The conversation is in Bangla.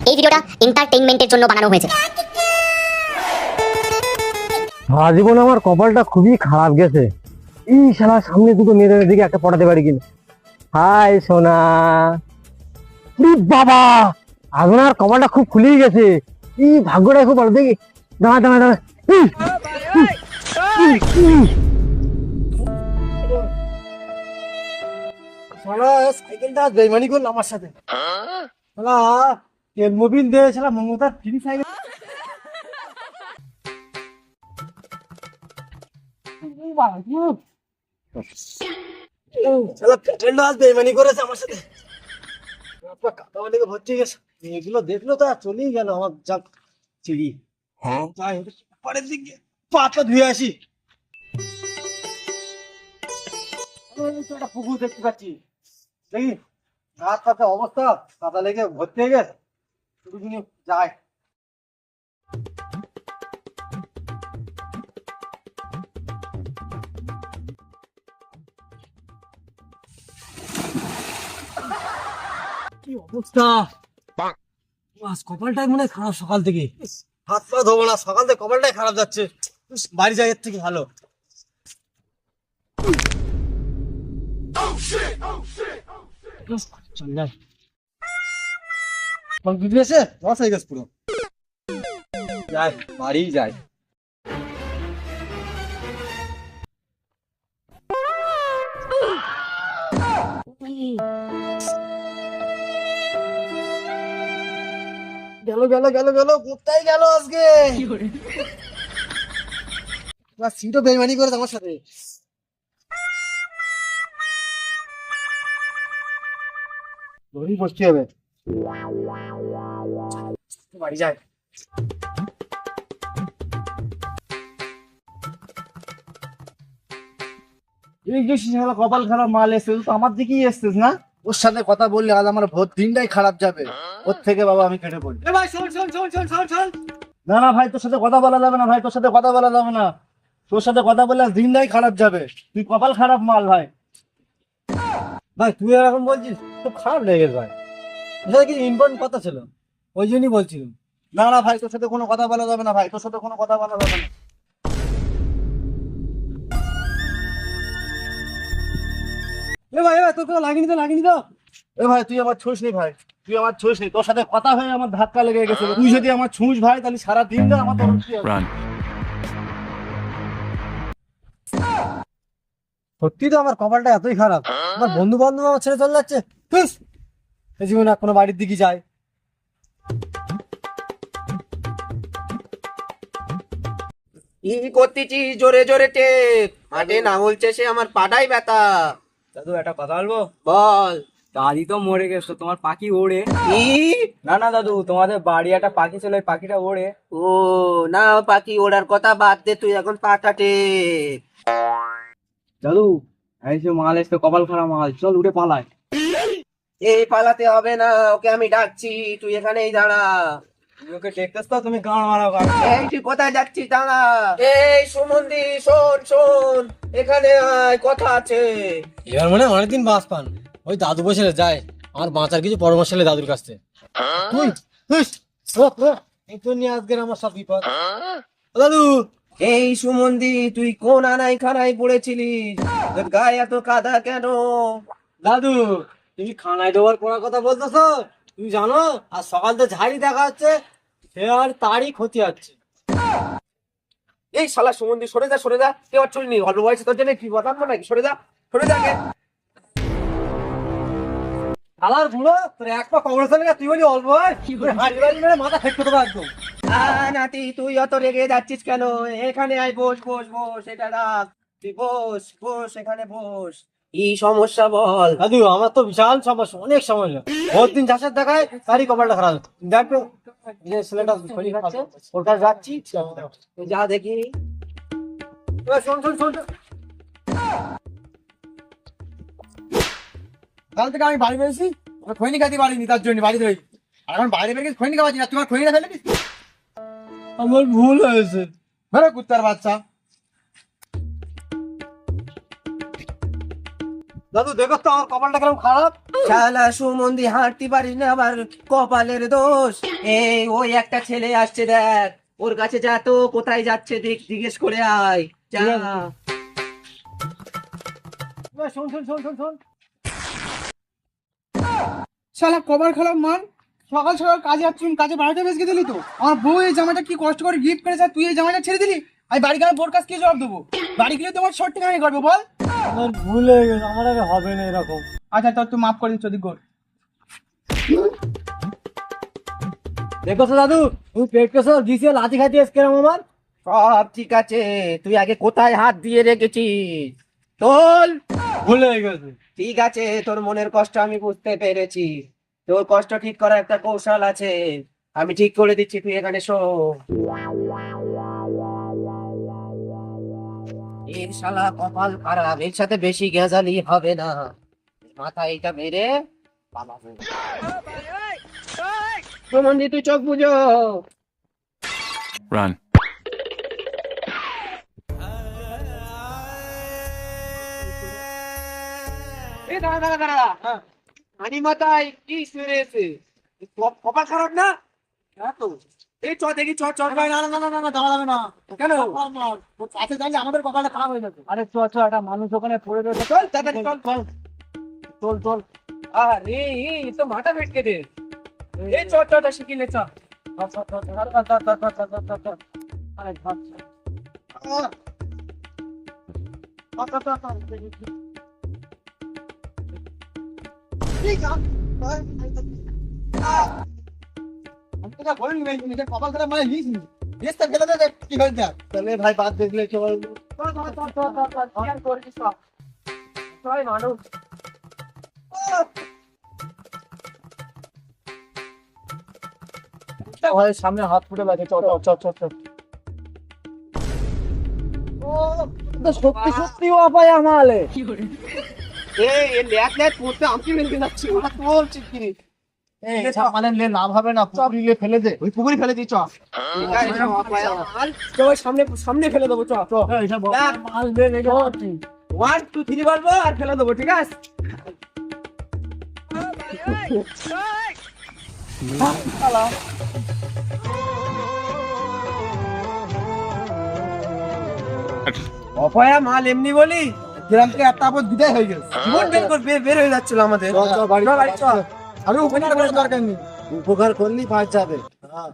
এই ভিডিওটা এন্টারটেইনমেন্টের জন্য বানানো হয়েছে। সারা জীবন আমার কপালটা খুবই খারাপ গেছে। এই শালা, সামনে দুটো মেয়েদের দিকে একটা পড়াতে পারি কিনা? হাই, সোনা। বাবা! আপনার কপালটা খুব খুলেই গেছে। এই ভাগ্যটা খুব ভালো। দেখি, দাঁড়া দাঁড়া দাঁড়া। সাইকেলটা বেইমানি করল আমার সাথে। শালা তেল মোবিল দিয়ে শালা মমতার ফ্রি সাইকেল শালা পেট্রোলটা আজ বেইমানি করেছে আমার সাথে। আপনার ভর্তি গেছে। এগুলো দেখল তো চলেই গেল আমার যা চিড়ি। হোক, পরের দিকে পাতলা ধুয়ে আসি। একটা পুকুর দেখতে পাচ্ছি। দেখি ঘাট পাতে অবস্থা কাদা লেগে ভর্তি হয়ে গেছে। শুধু শুধু যায় কি অবস্থা? বাস কপালটাই মনে হয় খারাপ সকাল থেকে। হাত পা ধোবো না সকাল থেকে কপালটাই খারাপ যাচ্ছে। বাড়ি যাই এর থেকে ভালো। ইস, চল যাই তোমার বিক্রি আছে লস হয়ে গেছে পুরো যাই বাড়ি যাই গেল গেল গেল গেল কোথায় গেল আজকে না সিটও বেইমানি করে আমার সাথে বসতে হবে। বাড়ি যায় এই যে শালা কপাল খারাপ মাল এসছে তো আমার দিকেই এসছিস না? ওর সাথে কথা বললে আজ আমার ভোট দিনটাই খারাপ যাবে। ওর থেকে বাবা আমি কেটে পড়ি। ভাই শোন শোন শোন শোন শোন শোন। না না ভাই তোর সাথে কথা বলা যাবে না ভাই তোর সাথে কথা বলা যাবে না। তোর সাথে কথা বললে দিনটাই খারাপ যাবে। তুই কপাল খারাপ মাল ভাই। ভাই, তুই এরকম বলছিস, খুব খারাপ লেগেছে ভাই। এখানে কি ইম্পর্টেন্ট কথা ছিল? ওই জন্যই বলছিলাম। না না ভাই, তোর সাথে কোনো কথা বলা যাবে না ভাই, তোর সাথে কোনো কথা বলা যাবে না। এ ভাই এ ভাই, তোর কোনো লাগেনি তো লাগেনি তো? এ ভাই, তুই আমার ছুঁস নি ভাই, তুই আমার ছুঁস নি। তোর সাথে কথা হয়ে আমার ধাক্কা লেগে গেছে। তুই যদি আমার ছুঁস ভাই, তাহলে সারা দিনটা আমার তরফ সত্যি তো আমার কপালটা এতই খারাপ। আমার বন্ধু বান্ধব আমার ছেড়ে চলে যাচ্ছে! এই জীবনে আর কোনো বাড়ির দিকে যায়। কি করতেছি? জোরে জোরে টেপ মাঠে নাঙল চেষে আমার পাটাই ব্যথা। দাদু একটা কথা বলব? বল। দাদি তো মরে গেছো তোমার পাখি ওড়ে। কি? না না দাদু তোমাদের বাড়ি একটা পাখি ছিল ওই পাখিটা ওড়ে। ও না পাখি ওড়ার কথা বাদ দে তুই এখন পাটা এই যে মাল এসছে কপাল খারাপ মাল চল উঠে পালায় এই পালাতে হবে না ওকে আমি ডাকছি তুই এখানেই দাঁড়া। ওকে দেখতেছ তো তুমি গান গান এই তুই কোথায় যাচ্ছিস দাঁড়া? এই সুমন্দি শোন শোন এখানে আয় কথা আছে। এবার মনে অনেকদিন বাস পান। ওই দাদু বসে যায়। আমার বাঁচার কিছু পরামর্শ এলে দাদুর কাছ থেকে। তুই ও, ও, এই তো নিয়ে আজকের আমার সব বিপদ। দাদু এই সুমন্দি তুই কোন আনাই খানায় পড়েছিলিস তোর গায়ে এত কাদা কেন? দাদু তুমি খানায় দেওয়ার পড়ার কথা বলতেছো? তুমি জানো আর সকাল তো ঝাড়ি দেখা যাচ্ছে সে আর তারই ক্ষতি আছে এই শালা সুমন্দি সরে যা সরে যা। কেউ আর চলিনি অল্প বয়সে তোর জন্য কি বাতাম নাকি? সরে যা সরে যা। আলার বুড়ো তোর এক পা কংগ্রেসের তুই বলি অল্প হয় হাড়ি বাড়ি মেরে মাথা ফেটকে করতে আ, নাতি তুই অত রেগে যাচ্ছিস কেন? এখানে আয় বস বস বস এটা রাখ। তুই বস বস এখানে বস। কি সমস্যা বল? দাদু আমার তো বিশাল সমস্যা অনেক সমস্যা। বহুত দিন চাষের দেখায় তারই কপালটা খারাপ। দেখ যে ছেলেটা খাচ্ছে ওর কাছে যাচ্ছি যা দেখি। শোন শোন শোন। কাল থেকে আমি বাড়ি বেরিয়েছি খৈনি খাতে পারিনি তার জন্য বাড়ি রয়েছি আর এখন বাইরে বেরিয়ে খৈনি খাওয়াচ্ছি না। তোমার খৈনি ফেলে দিস? আমার ভুল হয়েছে। বেরো কুত্তার বাচ্চা। দাদু দেখো তো আমার কপালটা কেমন খারাপ? শালা সুমন্দি হাঁটতে পারিস না আবার কপালের দোষ। এই ওই একটা ছেলে আসছে দেখ। ওর কাছে যা তো কোথায় যাচ্ছে দেখ জিজ্ঞেস করে আয়। যা। শোন শোন শোন শোন শোন। শালা কবার খারাপ মান সকাল সকাল কাজে যাচ্ছিস কাজে বাড়িতে বেসকে দিলি তো। আমার বউ এই জামাটা কি কষ্ট করে গিফট করেছে তুই এই জামাটা ছেড়ে দিলি? আমি বাড়ি গেলে বোর কাছে কি জবাব দেবো? বাড়ি গেলে তোমার শর্ট কাহিনী করব বল। আমার ভুল হয়ে গেছে আমার আর হবে না এরকম। আচ্ছা তোর তুই মাফ করে দিচ্ছ গোর দেখো তো দাদু তুমি পেট কেসো দিছে লাঠি খাইতে এসে আমার? সব ঠিক আছে তুই আগে কোথায় হাত দিয়ে রেখেছিস? তোল। ভুল হয়ে গেছে। ঠিক আছে তোর মনের কষ্ট আমি বুঝতে পেরেছি। তোর কষ্ট ঠিক করার একটা কৌশল আছে। আমি ঠিক করে দিচ্ছি তুই এখানে শো। এর শালা কপাল খারাপ এর সাথে বেশি গেজালি হবে না। মাথা এইটা মেরে পালাবো তুই চোখ বুঝো. এ দাঁড়া দাঁড়া দাঁড়া। হ্যাঁ। আনি মাথায় কি সেরেছে কপাল খারাপ না হ্যাঁ তো এই চ দেখি চ চ ভাই না না না না না যাবে না কেন কাছে যাইলে আমাদের কপালটা খারাপ হয়ে যাবে আরে চ চ একটা মানুষ ওখানে পড়ে রয়েছে চল তাড়াতাড়ি চল চল চল চল আরে এই তো মাথা ফেটকে দে এই চ চ চ শিখিলে চ আরে ভাব ভাই সামনে হাত ফুটে লাগে চল চল চল চল সত্যি সত্যি ও আমালে। কি লে লাভ হবে না পুকুরিলে ফেলে দে। ওই পুকুরি ফেলে দিই চ। ওই সামনে সামনে ফেলে দেবো। ওয়ান টু থ্রি বলব আর ফেলে দেবো ঠিক আছে? অপয়া মাল এমনি বলি? গ্রাম থেকে একটা আপদ বিদায় হয়ে গেছে। জীবন বের করে বের হয়ে যাচ্ছিল আমাদের। আরে উপকার করলি দরকার নেই। উপকার করলেই পাঁচ যাবে। হ্যাঁ।